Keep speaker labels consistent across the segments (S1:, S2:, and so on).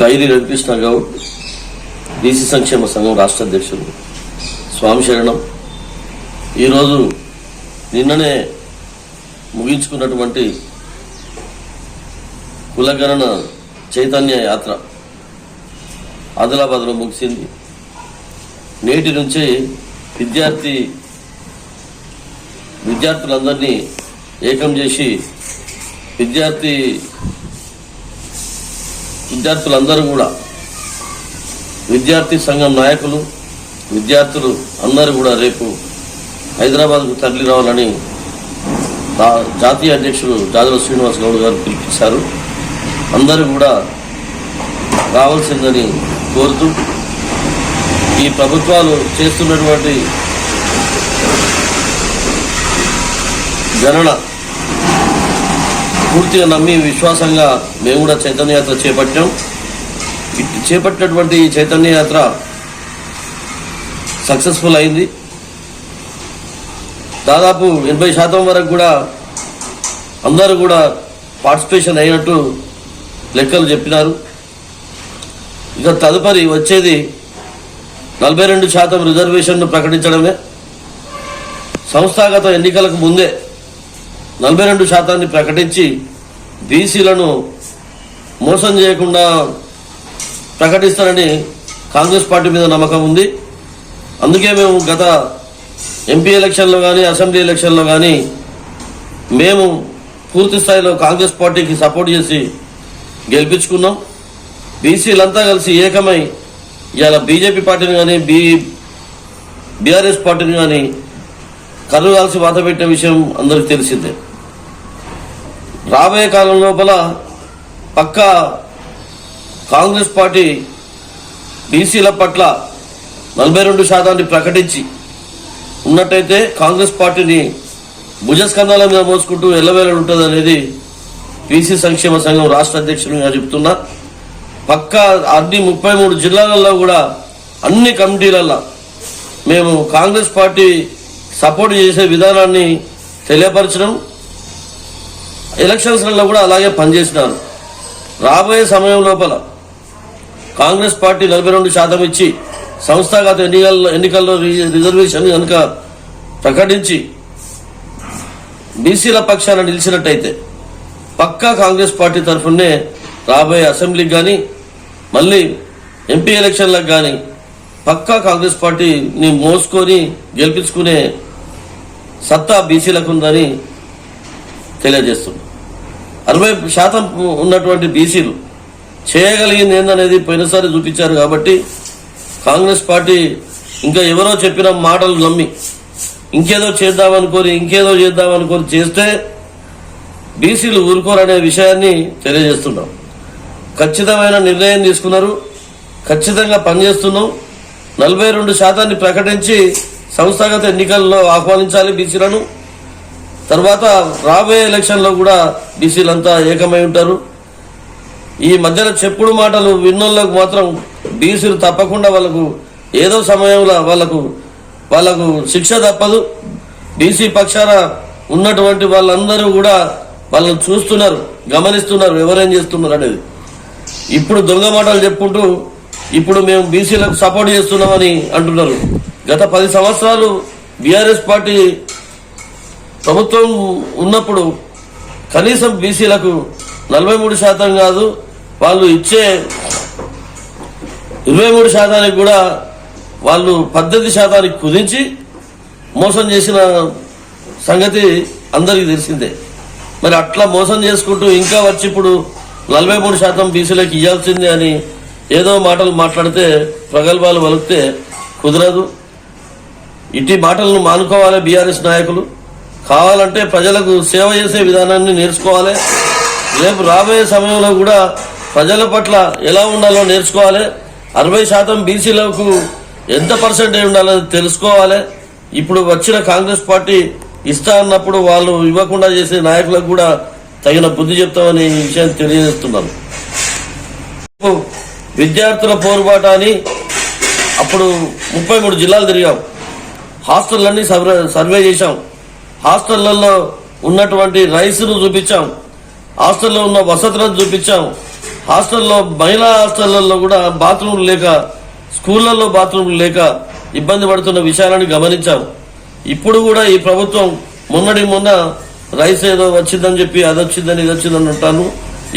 S1: ధైర్యం రవికృష్ణ గౌడ్ బీసీ సంక్షేమ సంఘం రాష్ట్ర అధ్యక్షులు. స్వామి శరణం. ఈరోజు నిన్ననే ముగించుకున్నటువంటి కులగణన చైతన్య యాత్ర ఆదిలాబాద్లో ముగిసింది. నేటి నుంచే విద్యార్థి విద్యార్థులందరినీ ఏకం చేసి విద్యార్థి విద్యార్థులందరూ కూడా విద్యార్థి సంఘం నాయకులు విద్యార్థులు అందరూ కూడా రేపు హైదరాబాద్కు తరలి రావాలని జాతీయ అధ్యక్షులు జాదవ శ్రీనివాస్ గౌడ్ గారు పిలిపించారు. అందరూ కూడా రావాల్సిందని కోరుతూ ఈ ప్రభుత్వాలు చేస్తున్నటువంటి గణన పూర్తిగా నమ్మి విశ్వాసంగా మేము కూడా చైతన్య యాత్ర చేపట్టాం. చేపట్టినటువంటి ఈ చైతన్య యాత్ర సక్సెస్ఫుల్ అయింది. దాదాపు ఎనభై శాతం వరకు కూడా అందరూ కూడా పార్టిసిపేషన్ అయినట్టు లెక్కలు చెప్పినారు. ఇక తదుపరి వచ్చేది నలభై రెండు శాతం రిజర్వేషన్ను ప్రకటించడమే. సంస్థాగత ఎన్నికలకు ముందే నలభై రెండు శాతాన్ని ప్రకటించి బీసీలను మోసం చేయకుండా ప్రకటిస్తారని కాంగ్రెస్ పార్టీ మీద నమ్మకం ఉంది. అందుకే మేము గత ఎంపీ ఎలక్షన్లో కానీ అసెంబ్లీ ఎలక్షన్లో కానీ మేము పూర్తి స్థాయిలో కాంగ్రెస్ పార్టీకి సపోర్ట్ చేసి గెలిపించుకున్నాం. బీసీలంతా కలిసి ఏకమై ఇవాళ బీజేపీ పార్టీని కానీ బీ బీఆర్ఎస్ పార్టీని కానీ కర్రు కాల్సి వాత పెట్టిన విషయం అందరికి తెలిసిందే. రాబోయే కాలం లోపల పక్కా కాంగ్రెస్ పార్టీ బీసీల పట్ల నలభై రెండు శాతాన్ని ప్రకటించి ఉన్నట్టయితే కాంగ్రెస్ పార్టీని భుజస్కంధాల మీద మోసుకుంటూ ఎల్లవేళ ఉంటుంది అనేది బీసీ సంక్షేమ సంఘం రాష్ట్ర అధ్యక్షులుగా చెప్తున్నా పక్క అన్ని ముప్పై మూడు జిల్లాలలో కూడా అన్ని కమిటీలలో మేము కాంగ్రెస్ పార్టీ సపోర్ట్ చేసే విధానాన్ని తెలియపరచడం ఎలక్షన్స్లలో కూడా అలాగే పనిచేసినారు. రాబోయే సమయం లోపల కాంగ్రెస్ పార్టీ నలభై రెండు శాతం ఇచ్చి సంస్థాగత ఎన్నికల్లో ఎన్నికల్లో రిజర్వేషన్ కనుక ప్రకటించి బీసీల పక్షాన నిలిచినట్టయితే పక్కా కాంగ్రెస్ పార్టీ తరఫునే రాబోయే అసెంబ్లీకి కానీ మళ్ళీ ఎంపీ ఎలక్షన్లకు కానీ పక్కా కాంగ్రెస్ పార్టీని మోసుకొని గెలిపించుకునే సత్తా బీసీలకు ఉందని తెలియజేస్తుంది. అరవై శాతం ఉన్నటువంటి బీసీలు చేయగలిగింది ఏందనేది పోయినసారి చూపించారు కాబట్టి కాంగ్రెస్ పార్టీ ఇంకా ఎవరో చెప్పిన మాటలు నమ్మి ఇంకేదో చేద్దామనుకోని ఇంకేదో చేద్దామనుకోని చేస్తే బీసీలు ఊరుకోరనే విషయాన్ని తెలియజేస్తున్నాం. ఖచ్చితమైన నిర్ణయం తీసుకున్నారు. ఖచ్చితంగా పనిచేస్తున్నాం. నలభై రెండు శాతాన్ని ప్రకటించి సంస్థాగత ఎన్నికల్లో ఆహ్వానించాలి బీసీలను. తర్వాత రాబోయే ఎలక్షన్లో కూడా బీసీలంతా ఏకమై ఉంటారు. ఈ మధ్యన చెప్పుడు మాటలు విన్నోళ్ళకు మాత్రం బీసీలు తప్పకుండా వాళ్ళకు ఏదో సమయంలో వాళ్ళకు వాళ్ళకు శిక్ష తప్పదు. బీసీ పక్షాన ఉన్నటువంటి వాళ్ళందరూ కూడా వాళ్ళని చూస్తున్నారు గమనిస్తున్నారు ఎవరేం చేస్తున్నారు అనేది. ఇప్పుడు దొంగ మాటలు చెప్పుకుంటూ ఇప్పుడు మేము బీసీలకు సపోర్ట్ చేస్తున్నామని అంటున్నారు. గత పది సంవత్సరాలు బీఆర్ఎస్ పార్టీ ప్రభుత్వం ఉన్నప్పుడు కనీసం బీసీలకు నలభై మూడు శాతం కాదు వాళ్ళు ఇచ్చే ఇరవై మూడు శాతానికి కూడా వాళ్ళు పద్దెనిమిది శాతానికి కుదించి మోసం చేసిన సంగతి అందరికీ తెలిసిందే. మరి అట్లా మోసం చేసుకుంటూ ఇంకా వచ్చి ఇప్పుడు నలభై మూడు శాతం బీసీలకు ఇవ్వాల్సిందే అని ఏదో మాటలు మాట్లాడితే ప్రగల్భాలు వలిగితే కుదరదు. ఇట్టి మాటలను మానుకోవాలి బీఆర్ఎస్ నాయకులు. కావాలంటే ప్రజలకు సేవ చేసే విధానాన్ని నేర్చుకోవాలి. రేపు రాబోయే సమయంలో కూడా ప్రజల పట్ల ఎలా ఉండాలో నేర్చుకోవాలి. అరవై శాతం బీసీలకు ఎంత పర్సెంటేజ్ ఉండాలో తెలుసుకోవాలి. ఇప్పుడు వచ్చిన కాంగ్రెస్ పార్టీ ఇస్తా అన్నప్పుడు వాళ్ళు ఇవ్వకుండా చేసే నాయకులకు కూడా తగిన బుద్ధి చెప్తామని ఈ విషయాన్ని తెలియజేస్తున్నాను. విద్యార్థుల పోరుబాట అని అప్పుడు ముప్పై మూడు జిల్లాలు తిరిగాం. హాస్టళ్ళన్నీ సర్వే సర్వే చేశాం. హాస్టళ్ళలో ఉన్నటువంటి రైస్ను చూపించాం. హాస్టల్లో ఉన్న వసతులను చూపించాం. హాస్టల్లో మహిళా హాస్టళ్ళలో కూడా బాత్రూమ్లు లేక స్కూళ్ళలో బాత్రూమ్లు లేక ఇబ్బంది పడుతున్న విషయాలను గమనించాం. ఇప్పుడు కూడా ఈ ప్రభుత్వం మొన్నటి మొన్న రైస్ ఏదో వచ్చిందని చెప్పి అది వచ్చిందని ఇది వచ్చిందని అంటాను.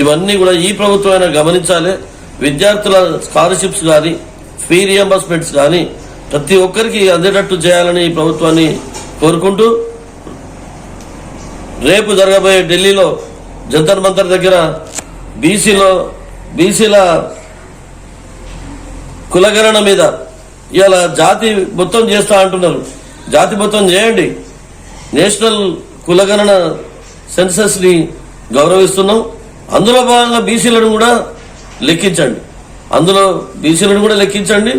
S1: ఇవన్నీ కూడా ఈ ప్రభుత్వం అయినా గమనించాలి. విద్యార్థుల స్కాలర్షిప్స్ కానీ ఫీ రియంబర్స్మెంట్స్ కానీ ప్రతి ఒక్కరికి అందేటట్టు చేయాలని ఈ ప్రభుత్వాన్ని కోరుకుంటూ రేపు జరగబోయే ఢిల్లీలో జంతర్ మంతర్ దగ్గర బీసీలో బీసీల కులగణన మీద ఇవాళ జాతి మొత్తం చేస్తా అంటున్నారు. జాతి మొత్తం చేయండి. నేషనల్ కులగణన సెన్సస్ని గౌరవిస్తున్నాం. అందులో భాగంగా బీసీలను కూడా లెక్కించండి. అందులో బీసీలను కూడా లెక్కించండి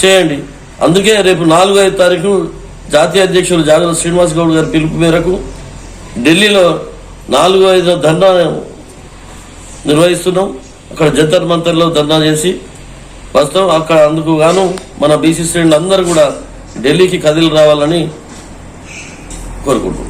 S1: చేయండి. అందుకే రేపు నాలుగో ఐదు తారీఖు జాతీయ అధ్యక్షులు జాగ్రత్త శ్రీనివాస్ గౌడ్ గారి పిలుపు మేరకు ఢిల్లీలో నాలుగు ఐదు ధర్నా నిర్వహిస్తున్నాం. అక్కడ జంతర్ మంతర్లో ధర్నా చేసి వస్తాం అక్కడ అందుకు గాను మన బీసీ శ్రేణులు అందరూ కూడా ఢిల్లీకి కదిలి రావాలని కోరుకుంటున్నాం.